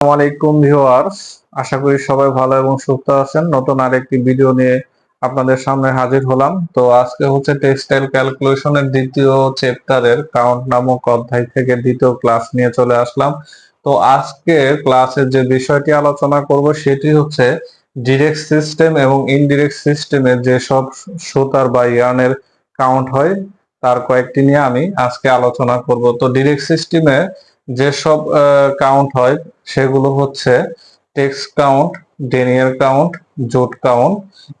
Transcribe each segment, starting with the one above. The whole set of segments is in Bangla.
আলাইকুম ভিউয়ার্স। আশা করি সবাই ভালো এবং সুস্থ আছেন। নতুন আরেকটি ভিডিও নিয়ে আপনাদের সামনে হাজির হলাম। তো আজকে হচ্ছে টেক্সটাইল ক্যালকুলেশনের দ্বিতীয় চ্যাপ্টারের কাউন্ট নামক অধ্যায় থেকে দ্বিতীয় ক্লাস নিয়ে চলে আসলাম। তো আজকে ক্লাসের যে বিষয়টি আলোচনা করব সেটি হচ্ছে ডিরেক্ট সিস্টেম এবং ইনডিরেক্ট সিস্টেমের যে সব সুতার বা ইয়ার্নের কাউন্ট হয়, তার কয়েকটি নিয়ে আমি আজকে আলোচনা করব। তো ডিরেক্ট সিস্টেমে যেসব কাউন্ট হয় সেগুলো হচ্ছে tex count denier count jute count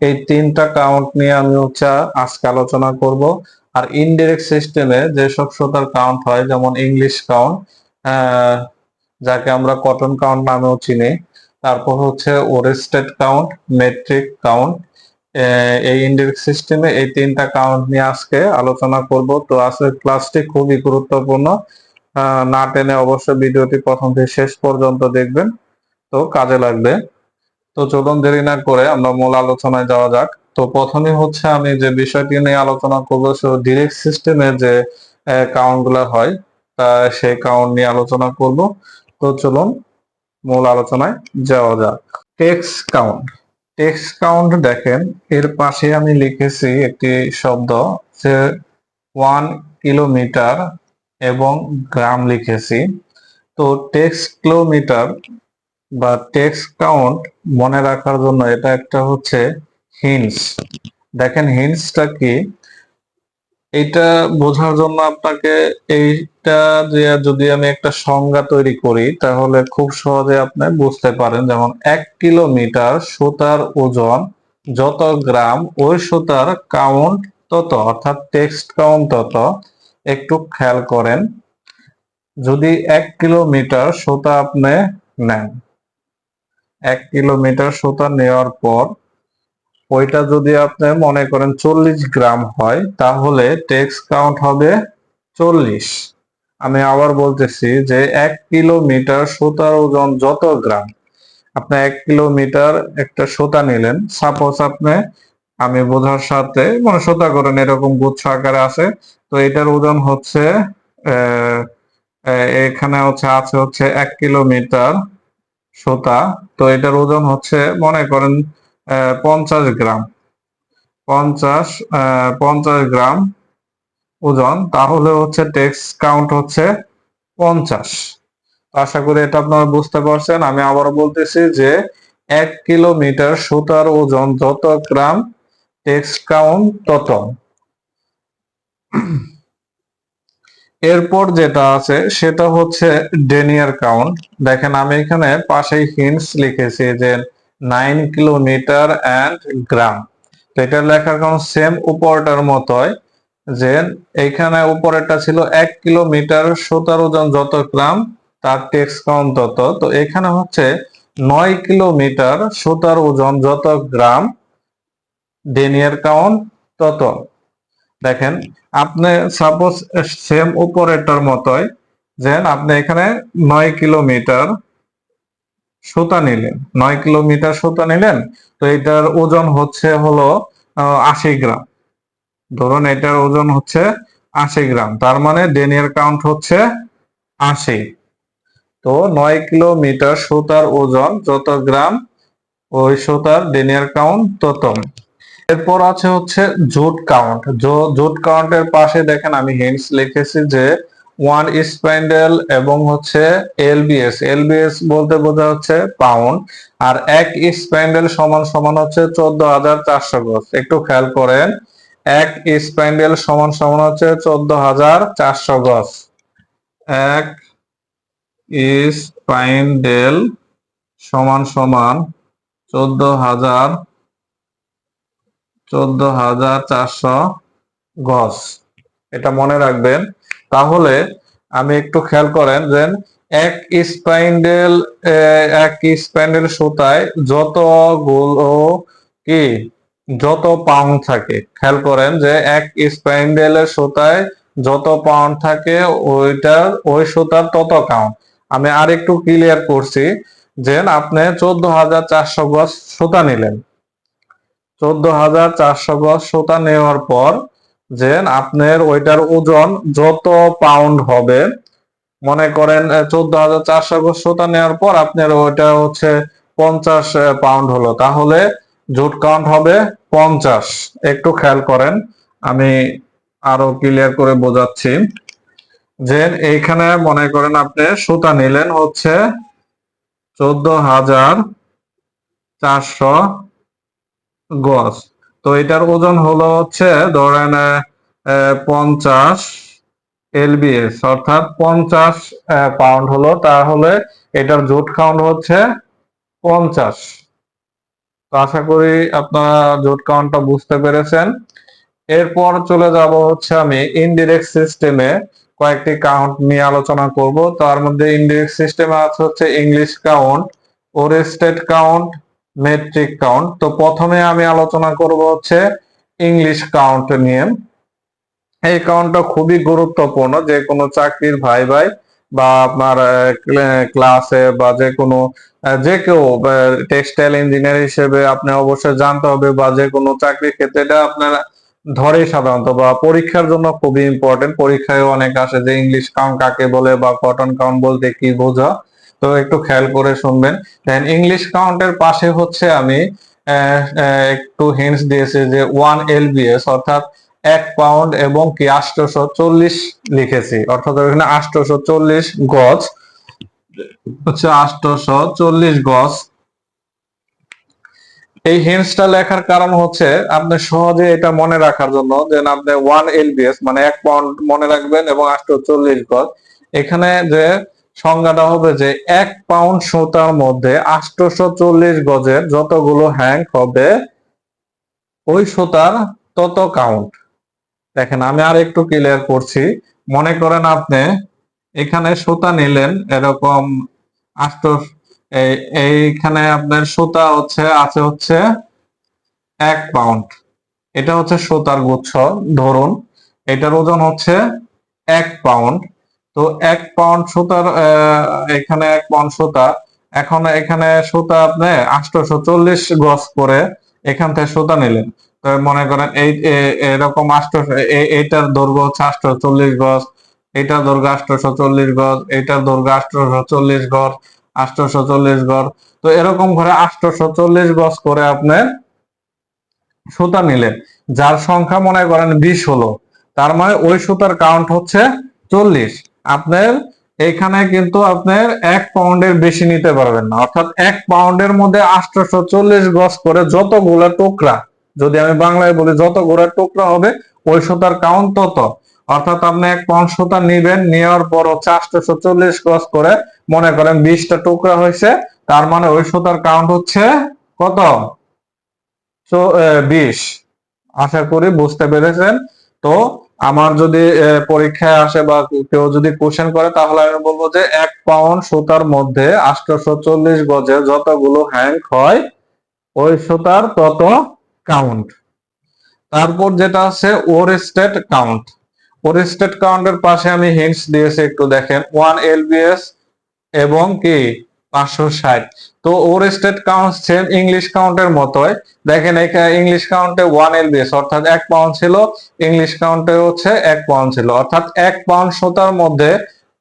এই তিনটা কাউন্ট নিয়ে আমি হচ্ছে আজকে আলোচনা করব। আর ইনডিরেক্ট সিস্টেমে যেসব শ্রোতার কাউন্ট হয়, যেমন ইংলিশ কাউন্ট যাকে আমরা কটন কাউন্ট নামেও চিনি। তারপর হচ্ছে ওরেস্টেড কাউন্ট মেট্রিক কাউন্ট এই ইনডিরেক্ট সিস্টেমে এই তিনটা কাউন্ট নিয়ে আজকে আলোচনা করব। তো আজকের ক্লাসটি খুবই গুরুত্বপূর্ণ। না টেনে অবশ্যই ভিডিওটি প্রথম থেকে শেষ পর্যন্ত দেখবেন। তো কাজে লাগবে। তো চলুন দেরি না করে আমরা মূল আলোচনায় যাওয়া যাক। তো প্রথমে হচ্ছে আমি যে বিষয়টি নিয়ে আলোচনা করব ডিরেক্ট সিস্টেমে যে কাউন্টগুলা হয়, তা সেই কাউন্ট নিয়ে আলোচনা করব। তো চলুন মূল আলোচনায় যাওয়া যাক। টেক্স কাউন্ট টেক্স কাউন্ট দেখেন, এর পাশে আমি লিখেছি একটি শব্দ যে ওয়ান কিলোমিটার এবং গ্রাম লিখেছি। তো টেক্স কিলোমিটার বা টেক্স কাউন্ট মনে রাখার জন্য এটা একটা হচ্ছে হিন্স দেখেন হিন্সটা কি? এটা বোঝার জন্য আপনাকে এইটা যে যদি আমি একটা সংজ্ঞা তৈরি করি, তাহলে খুব সহজে আপনি বুঝতে পারেন। যেমন, এক কিলোমিটার সুতার ওজন যত গ্রাম, ওই সুতার কাউন্ট তত, অর্থাৎ টেক্সট কাউন্ট তত। একটু খেয়াল করেন। যদি এক কিলোমিটার সুতা আপনি নেন, এক কিলোমিটার সুতা নেওয়ার পর ওইটা যদি আপনি মনে করেন চল্লিশ গ্রাম হয়, তাহলে টেক্স কাউন্ট হবে চল্লিশ। আমি আবার বলতেছি যে এক কিলোমিটার সুতার ওজন যত গ্রাম, আপনি এক কিলোমিটার একটা সুতা নিলেন সাপোজ আপনি, আমি বোঝার সাথে মানে সুতা করেন এরকম গুচ্ছ আকারে আছে তো এটার ওজন হচ্ছে এখানে হচ্ছে, আছে হচ্ছে এক কিলোমিটার সুতা। তো এটার ওজন হচ্ছে, মনে করেন পঞ্চাশ গ্রাম। পঞ্চাশ পঞ্চাশ গ্রাম ওজন। তাহলে হচ্ছে টেক্স কাউন্ট হচ্ছে পঞ্চাশ। আশা করি এটা আপনারা বুঝতে পারছেন। আমি আবারও বলতেছি যে এক কিলোমিটার সুতার ওজন যত গ্রাম টেক্স কাউন্ট তত। এরপর যেটা আছে, সেটা হচ্ছে ডেনিয়ার কাউন্ট দেখেন, আমি এখানে পাশেই হিন্টস লিখেছি যে নাইন কিলোমিটার অ্যান্ড গ্রাম এটা লেখার কারণ সেম উপরটার মতোই, যে এইখানে উপরেরটা ছিল এক কিলোমিটার সুতার ওজন যত গ্রাম তার টেক্স কাউন্ট তত। তো এখানে হচ্ছে নয় কিলোমিটার সুতার ওজন যত গ্রাম ডেনিয়ার কাউন্ট তত। দেখেন, আপনি সাপোজ সেম উপরেরটার মতোই যে আপনি এখানে নয় কিলোমিটার সুতা নিলেন। নয় কিলোমিটার সুতা নিলেন, তো এটার ওজন হচ্ছে হলো আশি গ্রাম। ধরুন এটার ওজন হচ্ছে আশি গ্রাম, তার মানে ডেনিয়ার কাউন্ট হচ্ছে আশি। তো নয় কিলোমিটার সুতার ওজন, যত গ্রাম, ওই সুতার ডেনিয়ার কাউন্ট তত। এরপর আছে হচ্ছে জুট কাউন্ট জুট কাউন্টের পাশে দেখেন আমি হিন্টস লিখেছি যে ওয়ান স্প্যান্ডেল এবং হচ্ছে এলবিএস এলবিএস বলতে বোঝা হচ্ছে পাউন্ড আর এক স্প্যান্ডেল সমান সমান হচ্ছে চোদ্দ হাজার চারশো গজ একটু খেয়াল করেন, এক স্প্যান্ডেল সমান সমান হচ্ছে চোদ্দ হাজার চারশো গজ এক স্প্যান্ডেল সমান সমান চোদ্দ হাজার চোদ্দ হাজার চারশো গজ। এটা মনে রাখবেন। তাহলে আমি একটু খেয়াল করেন যে এক স্পাইন্ডেল এক স্পাইন্ডেল সুতায় যতগুলো কি, যত পাউন্ড থাকে। খেয়াল করেন যে এক স্পাইন্ডেলের সুতায় যত পাউন্ড থাকে, ওইটার, ওই সুতার তত কাউন্ট আমি আর একটু ক্লিয়ার করছি যে আপনি চোদ্দ হাজার চারশো গজ সুতা নিলেন। চোদ্দ হাজার চারশো গজ সুতা নেওয়ার পর যে আপনার ওইটার ওজন যত পাউন্ড হবে, মনে করেন চোদ্দ হাজার চারশো গজ সুতা নেওয়ার পর আপনার ওইটা হচ্ছে পঞ্চাশ পাউন্ড হলো। তাহলে জুট কাউন্ট হবে পঞ্চাশ। একটু খেয়াল করেন, আমি আরও ক্লিয়ার করে বোঝাচ্ছি। যে এইখানে মনে করেন আপনি সুতা নিলেন হচ্ছে চোদ্দ হাজার চারশো গজ তো এটার ওজন হলো হচ্ছে ধরেন পঞ্চাশ এলবিএস অর্থাৎ পঞ্চাশ পাউন্ড হলো। তাহলে এটার জোট কাউন্ট হচ্ছে পঞ্চাশ। তো আশা করি আপনারা জোট কাউন্টটা বুঝতে পেরেছেন। এরপর চলে যাব হচ্ছে আমি ইনডিরেক্ট সিস্টেমে কয়েকটি কাউন্ট নিয়ে আলোচনা করব। তার মধ্যে ইনডিরেক্ট সিস্টেমে আছে হচ্ছে English count worsted count metric count তো প্রথমে আমি আলোচনা করব হচ্ছে ইংলিশ কাউন্ট নিয়ে। এই কাউন্টটা খুবই গুরুত্বপূর্ণ। যে কোনো চাকরির ভাই ভাই বা আপনার ক্লাসে বা যে কোনো যে কেউ টেক্সটাইল ইঞ্জিনিয়ার হিসেবে আপনি অবশ্যই জানতে হবে বা যে কোনো চাকরির ক্ষেত্রে এটা আপনার ধরে সাধারণত বা পরীক্ষার জন্য খুবই ইম্পর্টেন্ট পরীক্ষায় অনেক আসে যে ইংলিশ কাউন্ট কাকে বলে বা কটন কাউন্ট বলতে কি বোঝা তো একটু খেয়াল করে শুনবেন। দেন ইংলিশ কাউন্টের পাশে হচ্ছে আমি একটু হিন্টস দিয়েছি যে ওয়ান এলবিএস অর্থাৎ এক পাউন্ড এবং কি আটশোশো চল্লিশ লিখেছি। অর্থাৎ এখানে আটশোশো চল্লিশ গজ, হচ্ছে আটশোশো চল্লিশ গজ। এই হিন্টসটা লেখার কারণ হচ্ছে আপনি সহজে এটা মনে রাখার জন্য যে আপনি ওয়ান এলবিএস মানে এক পাউন্ড মনে রাখবেন এবং আটশো চল্লিশ গজ। এখানে যে সংজ্ঞাটা হবে যে এক পাউন্ড সুতার মধ্যে আটশোশো চল্লিশ গজের যতগুলো হ্যাং হবে, ওই সুতার তত কাউন্ট দেখেন, আমি আর একটু ক্লিয়ার করছি। মনে করেন আপনি এখানে সুতা নিলেন, এরকম আষ্ট এই- এইখানে আপনার সুতা হচ্ছে, আছে হচ্ছে এক পাউন্ড এটা হচ্ছে সুতার গুচ্ছ, ধরুন। এটার ওজন হচ্ছে এক পাউন্ড তো এক পাউন্ড সুতার এখানে এক পাউন্ড সুতা। এখন এখানে সুতা আপনি আটশোশো চল্লিশ গজ করে এখান থেকে সুতা নিলেন। তো মনে করেন এই এরকম আটশোশো এইটার দৈর্ঘ্য হচ্ছে আটশো চল্লিশ গজ এটার দৈর্ঘ্য আটশোশো চল্লিশ গজ এটার দৈর্ঘ্য আটশোশো চল্লিশ গজ আটশোশো চল্লিশ গজ। তো এরকম করে আটশোশো চল্লিশ গজ করে আপনি সুতা নিলেন। যার সংখ্যা মনে করেন বিশ হলো। তার মানে ওই সুতার কাউন্ট হচ্ছে চল্লিশ। আপনার এখানে কিন্তু আপনার এক পাউন্ডের বেশি নিতে পারবেন না। অর্থাৎ এক পাউন্ডের মধ্যে আটশোশো চল্লিশ গজ করে যতগুলো টুকরা, যদি আমি বাংলায় বলি যতগুলো টুকরা হবে, ওই সুতার কাউন্ট তত। অর্থাৎ আপনি এক পাউন্ড সুতা নিবেন, নেওয়ার পর হচ্ছে আটশোশো চল্লিশ গজ করে মনে করেন বিশটা টুকরা হয়েছে, তার মানে ওই সুতার কাউন্ট হচ্ছে কত? বিশ। আশা করি বুঝতে পেরেছেন। তো আমার যদি পরীক্ষায় আসে বা কেউ যদি কোশ্চেন করে, তাহলে আমি বলব যে এক পাউন্ড সুতার মধ্যে আটশোশো চল্লিশ গজে যতগুলো হ্যাঙ্ক হয়, ওই সুতার তত কাউন্ট তারপর যেটা আছে, worsted count worsted কাউন্টের পাশে আমি হিন্টস দিয়েছি, একটু দেখেন। ওয়ান এলবিএস এবং কি? পাঁচশো ষাট। তো ওরেস্টেড কাউন্ট সেম ইংলিশ কাউন্টের মতোই। দেখেন ইংলিশ কাউন্টে ওয়ান এলবিএস অর্থাৎ এক পাউন্ড ছিল ইংলিশ কাউন্টে হচ্ছে এক পাউন্ড ছিল। অর্থাৎ এক পাউন্ড সুতার মধ্যে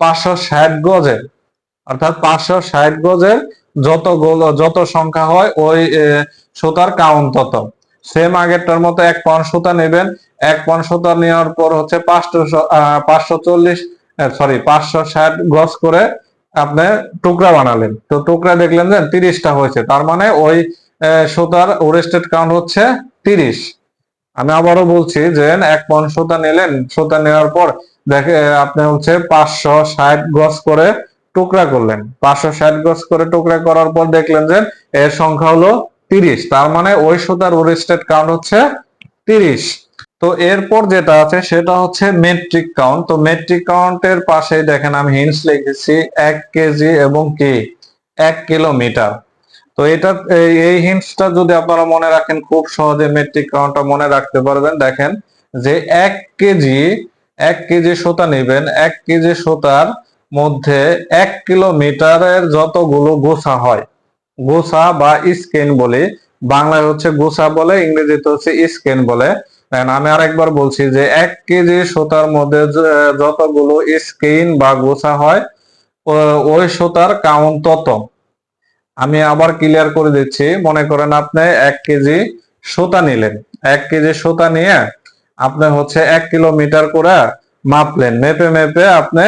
পাঁচশো ষাট গজের, অর্থাৎ পাঁচশো ষাট গজের যত গোল যত সংখ্যা হয়, ওই সুতার কাউন্ট তত। সেম আগেরটার মতো এক পাউন্ড সুতা নেবেন। এক পাউন্ড সুতা নেওয়ার পর হচ্ছে পাঁচশো পাঁচশো চল্লিশ সরি পাঁচশো ষাট গজ করে আপনি টুকরা বানালেন। তো টুকরা দেখলেন যে তিরিশটা হয়েছে। তার মানে ওই সুতার ওরেস্টেড কাউন্ট হচ্ছে তিরিশ। আমি আবারও বলছি যে এক পাউন্ড সুতা নিলেন, সুতা নেওয়ার পর দেখে আপনি হচ্ছে পাঁচশো ষাট গজ করে টুকরা করলেন। পাঁচশো ষাট গজ করে টুকরা করার পর দেখলেন যে এর সংখ্যা হলো তিরিশ। তার মানে ওই সুতার ওরেস্টেড কাউন্ট হচ্ছে তিরিশ। তো এরপর যেটা আছে সেটা হচ্ছে মেট্রিক কাউন্ট তো মেট্রিক কাউন্টের পাশে দেখেন আমি হিন্টস লিখেছি, এক কেজি এবং কে এক কিলোমিটার তো এটা, এই- হিন্টসটা যদি আপনারা মনে রাখেন, খুব সহজে মেট্রিক কাউন্টটা মনে রাখতে পারবেন। দেখেন যে এক কেজি এক কেজি সুতা নেবেন, এক কেজি সুতার মধ্যে এক কিলোমিটারের যতগুলো গোছা হয়, গোছা বা স্কেন বলে, বাংলায় হচ্ছে গোছা বলে, ইংরেজিতে হচ্ছে স্কেন বলে। আমি আরেকবার বলছি যে এক কেজি সুতার মধ্যে যতগুলো স্কেন বা গোছা হয় ওই সুতার কাউন্ট তত। আমি আবার ক্লিয়ার করে দিচ্ছি, মনে করেন আপনি এক কেজি সুতা নিলেন। এক কেজি সুতা নিয়ে আপনি হচ্ছে এক কিলোমিটার করে মাপলেন, মেপে মেপে আপনি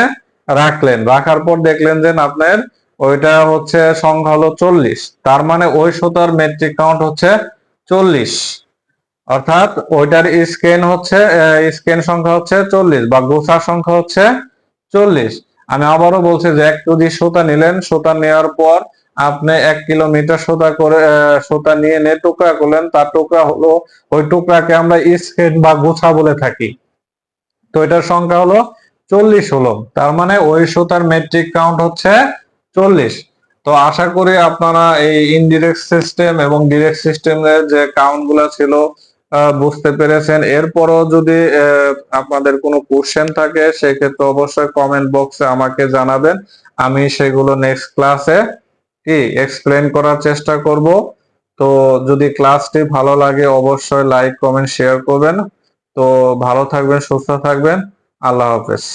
রাখলেন। রাখার পর দেখলেন যে আপনার ওইটা হচ্ছে সংখ্যা হলো চল্লিশ। তার মানে ওই সুতার মেট্রিক কাউন্ট হচ্ছে চল্লিশ। অর্থাৎ ওইটার স্কেন হচ্ছে স্কেন সংখ্যা হচ্ছে চল্লিশ বা গোছার সংখ্যা হচ্ছে চল্লিশ। আমি আবারও বলছি যে এক কেজি সুতা নিলেন, সুতা নেওয়ার পর আপনি এক কিলোমিটার সুতা করে সুতা নিয়ে নিয়ে টুকরা করলেন, তার টুকরা হলো, ওই টুকরাকে আমরা স্কেন বা গোছা বলে থাকি। তো এটার সংখ্যা হলো চল্লিশ হলো, তার মানে ওই সুতার মেট্রিক কাউন্ট হচ্ছে চল্লিশ। তো আশা করি আপনারা এই ইনডিরেক্ট সিস্টেম এবং ডিরেক্ট সিস্টেমের যে কাউন্টগুলা ছিল বুঝতে পেরেছেন। এরপরও যদি আপনাদের কোনো কোশ্চেন থাকে, সেক্ষেত্রে অবশ্যই কমেন্ট বক্সে আমাকে জানাবেন। আমি সেগুলো নেক্সট ক্লাসে কি এক্সপ্লেন করার চেষ্টা করব। তো যদি ক্লাসটি ভালো লাগে, অবশ্যই লাইক কমেন্ট শেয়ার করবেন। তো ভালো থাকবেন, সুস্থ থাকবেন। আল্লাহ হাফেজ।